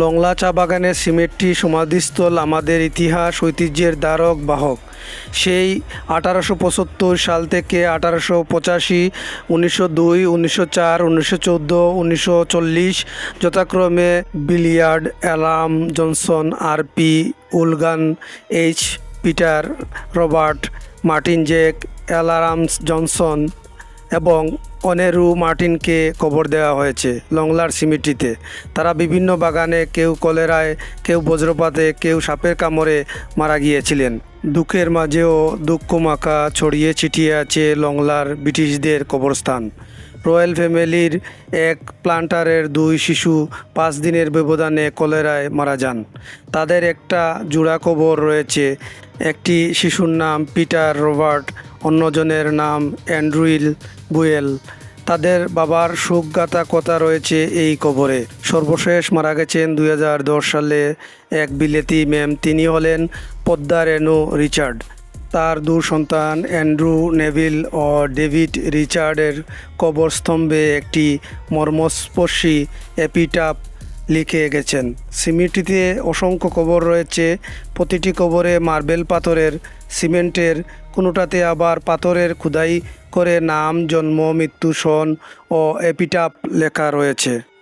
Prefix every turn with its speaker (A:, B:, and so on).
A: লংলা চা বাগানের সিমেন্টটি সমাধিস্থল আমাদের ইতিহাস, ঐতিহ্যের দ্বারক, বাহক। সেই আঠারোশো পঁচাত্তর সাল থেকে আঠারোশো পঁচাশি, উনিশশো দুই, উনিশশো চার, উনিশশো চোদ্দ, উনিশশো চল্লিশ যথাক্রমে Billiard, Alam, Johnson, R P, Wolgan, H, Peter, Robert Martin Jake, Alarams Johnson এবং অনেরু মার্টিনকে কবর দেওয়া হয়েছে লংলার সিমিটিতে। তারা বিভিন্ন বাগানে কেউ কলেরায়, কেউ বজ্রপাতে, কেউ সাপের কামড়ে মারা গিয়েছিলেন। দুঃখের মাঝেও দুঃখ মাখা ছড়িয়ে ছিটিয়ে আছে লংলার ব্রিটিশদের কবরস্থান। রয়্যাল ফ্যামিলির এক প্লান্টারের দুই শিশু পাঁচ দিনের ব্যবধানে কলেরায় মারা যান। তাদের একটা জোড়া কবর রয়েছে। একটি শিশুর নাম পিটার রবার্ট অন্যজনের নাম অ্যান্ড্রুইল বুয়েল। তাদের বাবার শোকগাথা কথা রয়েছে এই কবরে। সর্বশেষ মারা গেছেন দু হাজার দশ সালে এক বিলেতি ম্যাম। তিনি হলেন পদ্মা রেনু রিচার্ড। তার দু সন্তান অ্যান্ড্রু, নেভিল ও ডেভিড রিচার্ডের কবরস্তম্ভে একটি মর্মস্পর্শী এপিটাপ লিখে গেছেন। সিমিটিতে অসংখ্য কবর রয়েছে। প্রতিটি কবরে মার্বেল পাথরের সিমেন্টের কোনোটাতে আবার পাথরের খুদাই করে নাম, জন্ম, মৃত্যু সন ও এপিটাপ লেখা রয়েছে।